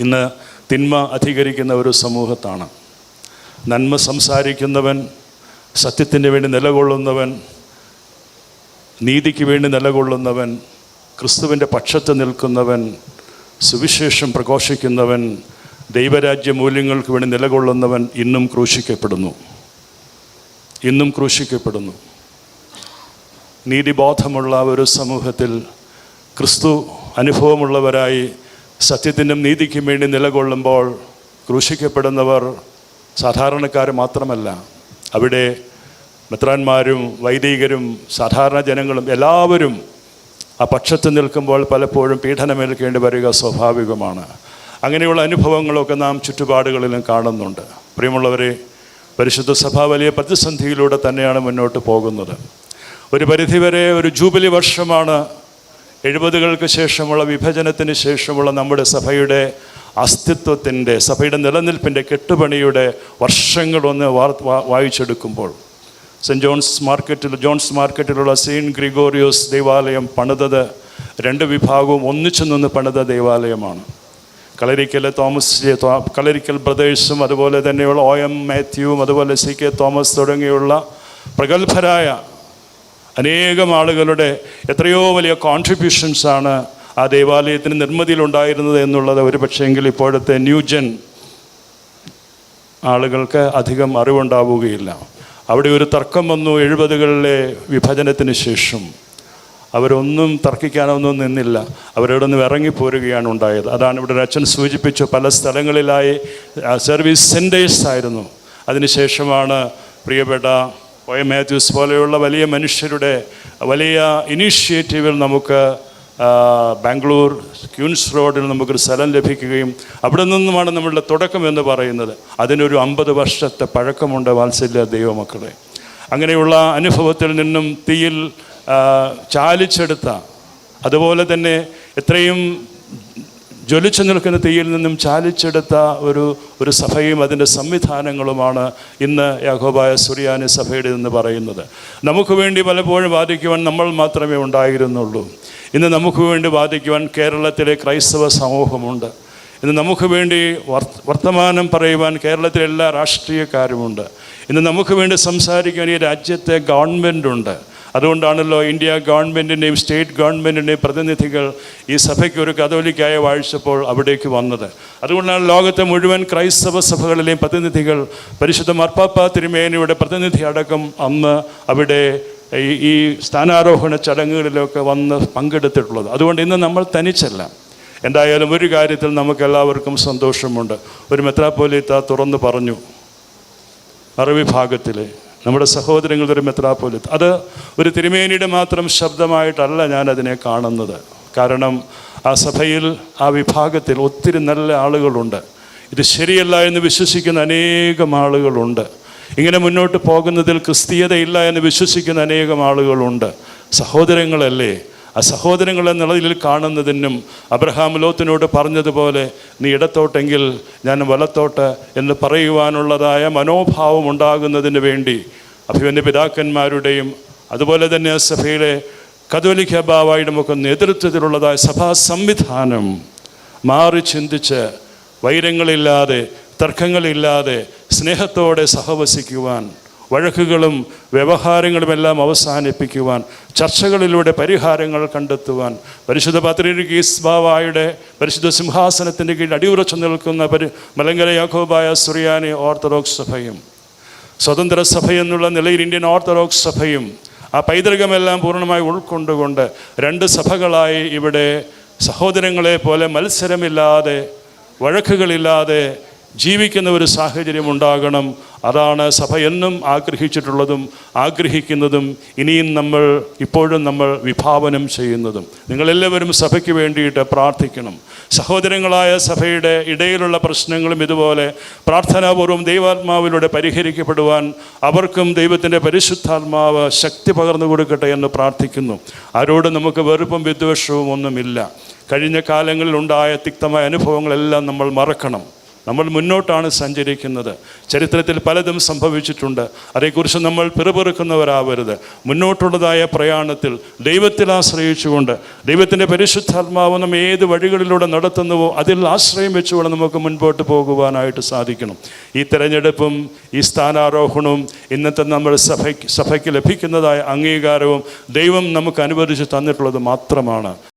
ഇന്ന് തിന്മ അധികരിക്കുന്ന ഒരു സമൂഹത്താണ്. നന്മ സംസാരിക്കുന്നവൻ സത്യത്തിന് വേണ്ടി നിലകൊള്ളുന്നവൻ നീതിക്ക് വേണ്ടി നിലകൊള്ളുന്നവൻ ക്രിസ്തുവിന്റെ പക്ഷത്ത് നിൽക്കുന്നവൻ സുവിശേഷം പ്രഘോഷിക്കുന്നവൻ ദൈവരാജ്യ മൂല്യങ്ങൾക്ക് വേണ്ടി നിലകൊള്ളുന്നവൻ ഇന്നും ക്രൂശിക്കപ്പെടുന്നു. ഇന്നും ക്രൂശിക്കപ്പെടുന്നു. നീതിബോധമുള്ള ഒരു സമൂഹത്തിൽ ക്രിസ്തു അനുഭവമുള്ളവരായി സത്യത്തിനും നീതിക്കും വേണ്ടി നിലകൊള്ളുമ്പോൾ ക്രൂശിക്കപ്പെടുന്നവർ സാധാരണക്കാർ മാത്രമല്ല. അവിടെ മെത്രാന്മാരും വൈദികരും സാധാരണ ജനങ്ങളും എല്ലാവരും ആ പക്ഷത്ത് നിൽക്കുമ്പോൾ പലപ്പോഴും പീഡനമേൽക്കേണ്ടി വരിക സ്വാഭാവികമാണ്. അങ്ങനെയുള്ള അനുഭവങ്ങളൊക്കെ നാം ചുറ്റുപാടുകളിലും കാണുന്നുണ്ട്. പ്രിയമുള്ളവരെ പരിശുദ്ധ സഭ വലിയ പ്രതിസന്ധിയിലൂടെ തന്നെയാണ് മുന്നോട്ട് പോകുന്നത്. ഒരു പരിധിവരെ ഒരു ജൂബിലി വർഷമാണ് എഴുപതുകൾക്ക് ശേഷമുള്ള വിഭജനത്തിന് ശേഷമുള്ള നമ്മുടെ സഭയുടെ അസ്തിത്വത്തിന്റെ സഭയുടെ നിലനിൽപ്പിന്റെ കെട്ടുപണിയുടെ വർഷങ്ങളൊന്ന് വാർ വായിച്ചെടുക്കുമ്പോൾ സെന്റ് ജോൺസ് മാർക്കറ്റിൽ ജോൺസ് മാർക്കറ്റിലുള്ള സെയിന്റ് ഗ്രിഗോറിയോസ് ദേവാലയം പണിതത് രണ്ട് വിഭാഗവും ഒന്നിച്ചു നിന്ന് പണിത ദേവാലയമാണ്. കളരിക്കലെ തോമസ് കളരിക്കൽ ബ്രദേഴ്സും അതുപോലെ തന്നെയുള്ള ഒ എം മാത്യുവും അതുപോലെ സി കെ തോമസ് തുടങ്ങിയുള്ള പ്രഗത്ഭരായ അനേകം ആളുകളുടെ എത്രയോ വലിയ കോൺട്രിബ്യൂഷൻസാണ് ആ ദേവാലയത്തിന് നിർമ്മിതിയിലുണ്ടായിരുന്നത് എന്നുള്ളത് ഒരു പക്ഷേങ്കിൽ ഇപ്പോഴത്തെ ന്യൂജൻ ആളുകൾക്ക് അധികം അറിവുണ്ടാവുകയില്ല. അവിടെ ഒരു തർക്കം വന്നു എഴുപതുകളിലെ വിഭജനത്തിന് ശേഷം. അവരൊന്നും തർക്കിക്കാനൊന്നും നിന്നില്ല. അവരവിടെ നിന്ന് ഇറങ്ങിപ്പോരുകയാണ് ഉണ്ടായത്. അതാണ് ഇവിടെ അച്ഛൻ സൂചിപ്പിച്ചു പല സ്ഥലങ്ങളിലായി സർവീസ് സെന്റേഴ്സ് ആയിരുന്നു. അതിനുശേഷമാണ് പ്രിയപ്പെട്ട ഒ മാത്യൂസ് പോലെയുള്ള വലിയ മനുഷ്യരുടെ വലിയ ഇനീഷ്യേറ്റീവിൽ നമുക്ക് ബാംഗ്ലൂർ ക്യൂൻസ് റോഡിൽ നമുക്കൊരു സ്ഥലം ലഭിക്കുകയും അവിടെ നിന്നുമാണ് നമ്മളുടെ തുടക്കം എന്ന് പറയുന്നത്. അതിനൊരു അമ്പത് വർഷത്തെ പഴക്കമുണ്ട് വാത്സല്യ ദൈവമക്കളെ. അങ്ങനെയുള്ള അനുഭവത്തിൽ നിന്നും തീയിൽ ചാലിച്ചെടുത്ത അതുപോലെ തന്നെ എത്രയും ജ്വലിച്ചു നിൽക്കുന്ന തീയിൽ നിന്നും ചാലിച്ചെടുത്ത ഒരു ഒരു സഭയും അതിന്റെ സംവിധാനങ്ങളുമാണ് ഇന്ന് യാഹോബായ സുറിയാനി സഭയുടെ എന്ന് പറയുന്നത്. നമുക്ക് വേണ്ടി പലപ്പോഴും വാദിക്കുവാൻ നമ്മൾ മാത്രമേ ഉണ്ടായിരുന്നുള്ളൂ. ഇന്ന് നമുക്ക് വേണ്ടി വാദിക്കുവാൻ കേരളത്തിലെ ക്രൈസ്തവ സമൂഹമുണ്ട്. ഇന്ന് നമുക്ക് വേണ്ടി വർ- വർത്തമാനം പറയുവാൻ കേരളത്തിലെ എല്ലാ രാഷ്ട്രീയക്കാരുമുണ്ട്. ഇന്ന് നമുക്ക് വേണ്ടി സംസാരിക്കുവാൻ ഈ രാജ്യത്തെ ഗവൺമെന്റുണ്ട് അതുകൊണ്ടാണല്ലോ ഇന്ത്യ ഗവൺമെന്റിന്റെയും സ്റ്റേറ്റ് ഗവൺമെന്റിന്റെയും പ്രതിനിധികൾ ഈ സഭയ്ക്ക് ഒരു കതോലിക്കായ വാഴ്ചപ്പോൾ അവിടേക്ക് വന്നത്. അതുകൊണ്ടാണ് ലോകത്തെ മുഴുവൻ ക്രൈസ്തവ സഭകളിലെയും പ്രതിനിധികൾ പരിശുദ്ധ മർപ്പാപ്പ തിരുമേനയുടെ പ്രതിനിധി അടക്കം അന്ന് അവിടെ ഈ ഈ സ്ഥാനാരോഹണ ചടങ്ങുകളിലൊക്കെ വന്ന് പങ്കെടുത്തിട്ടുള്ളത്. അതുകൊണ്ട് ഇന്ന് നമ്മൾ തനിച്ചല്ല. എന്തായാലും ഒരു കാര്യത്തിൽ നമുക്കെല്ലാവർക്കും സന്തോഷമുണ്ട്. ഒരു മെത്രാപ്പോലീത്ത തുറന്നു പറഞ്ഞു. മറുവിഭാഗത്തിലെ നമ്മുടെ സഹോദരങ്ങളുടെ ഒരു മെത്രാപ്പോലിത്ത്. അത് ഒരു തിരുമേനിയുടെ മാത്രം ശബ്ദമായിട്ടല്ല ഞാൻ അതിനെ കാണുന്നത്. കാരണം ആ സഭയിൽ ആ വിഭാഗത്തിൽ ഒത്തിരി നല്ല ആളുകളുണ്ട്. ഇത് ശരിയല്ല എന്ന് വിശ്വസിക്കുന്ന അനേകം ആളുകളുണ്ട്. ഇങ്ങനെ മുന്നോട്ട് പോകുന്നതിൽ ക്രിസ്തീയതയില്ല എന്ന് വിശ്വസിക്കുന്ന അനേകം ആളുകളുണ്ട്. സഹോദരങ്ങളല്ലേ ആ സഹോദരങ്ങൾ എന്ന നിലയിൽ കാണുന്നതിനും അബ്രഹാം ലോത്തിനോട് പറഞ്ഞതുപോലെ നീ ഇടത്തോട്ടെങ്കിൽ ഞാൻ വലത്തോട്ട് എന്ന് പറയുവാനുള്ളതായ മനോഭാവം ഉണ്ടാകുന്നതിന് വേണ്ടി അഭിമന്യ പിതാക്കന്മാരുടെയും അതുപോലെ തന്നെ സഭയിലെ കത്തോലിക്ക ബാവായുടെയും ഒക്കെ നേതൃത്വത്തിലുള്ളതായ സഭാ സംവിധാനം മാറി ചിന്തിച്ച് വൈരങ്ങളില്ലാതെ തർക്കങ്ങളില്ലാതെ സ്നേഹത്തോടെ സഹവസിക്കുവാൻ വഴക്കുകളും വ്യവഹാരങ്ങളുമെല്ലാം അവസാനിപ്പിക്കുവാൻ ചർച്ചകളിലൂടെ പരിഹാരങ്ങൾ കണ്ടെത്തുവാൻ പരിശുദ്ധ പത്രീസ്ബാവായുടെ പരിശുദ്ധ സിംഹാസനത്തിന്റെ കീഴിൽ അടിയുറച്ചു നിൽക്കുന്ന പരി മലങ്കര യാക്കോബായ സുറിയാനി ഓർത്തഡോക്സ് സഭയും സ്വതന്ത്ര സഭ എന്നുള്ള നിലയിൽ ഇന്ത്യൻ ഓർത്തഡോക്സ് സഭയും ആ പൈതൃകമെല്ലാം പൂർണമായി ഉൾക്കൊണ്ടുകൊണ്ട് രണ്ട് സഭകളായി ഇവിടെ സഹോദരങ്ങളെ പോലെ മത്സരമില്ലാതെ വഴക്കുകളില്ലാതെ ജീവിക്കുന്ന ഒരു സാഹചര്യം ഉണ്ടാകണം. അതാണ് സഭ എന്നും ആഗ്രഹിച്ചിട്ടുള്ളതും ആഗ്രഹിക്കുന്നതും ഇനിയും നമ്മൾ ഇപ്പോഴും നമ്മൾ വിഭാവനം ചെയ്യുന്നതും. നിങ്ങളെല്ലാവരും സഭയ്ക്ക് വേണ്ടിയിട്ട് പ്രാർത്ഥിക്കണം. സഹോദരങ്ങളായ സഭയുടെ ഇടയിലുള്ള പ്രശ്നങ്ങളും ഇതുപോലെ പ്രാർത്ഥനാപൂർവം ദൈവാത്മാവിലൂടെ പരിഹരിക്കപ്പെടുവാൻ അവർക്കും ദൈവത്തിന്റെ പരിശുദ്ധാത്മാവ് ശക്തി പകർന്നു കൊടുക്കട്ടെ എന്ന് പ്രാർത്ഥിക്കുന്നു. ആരോട് നമുക്ക് വെറുപ്പും വിദ്വേഷവും ഒന്നുമില്ല. കഴിഞ്ഞ കാലങ്ങളിൽ ഉണ്ടായ തിക്തമായ അനുഭവങ്ങളെല്ലാം നമ്മൾ മറക്കണം. നമ്മൾ മുന്നോട്ടാണ് സഞ്ചരിക്കുന്നത്. ചരിത്രത്തിൽ പലതും സംഭവിച്ചിട്ടുണ്ട്. അതേക്കുറിച്ച് നമ്മൾ പിറപെറുക്കുന്നവരാവരുത്. മുന്നോട്ടുള്ളതായ പ്രയാണത്തിൽ ദൈവത്തിൽ ആശ്രയിച്ചുകൊണ്ട് ദൈവത്തിന്റെ പരിശുദ്ധാത്മാവ് നമ്മൾ ഏത് വഴികളിലൂടെ നടത്തുന്നുവോ അതിൽ ആശ്രയം വെച്ചുകൊണ്ട് നമുക്ക് മുൻപോട്ട് പോകുവാനായിട്ട് സാധിക്കണം. ഈ തെരഞ്ഞെടുപ്പും ഈ സ്ഥാനാരോഹണവും ഇന്നത്തെ നമ്മൾ സഭയ്ക്ക് സഭയ്ക്ക് ലഭിക്കുന്നതായ അംഗീകാരവും ദൈവം നമുക്ക് അനുവദിച്ച് തന്നിട്ടുള്ളത് മാത്രമാണ്.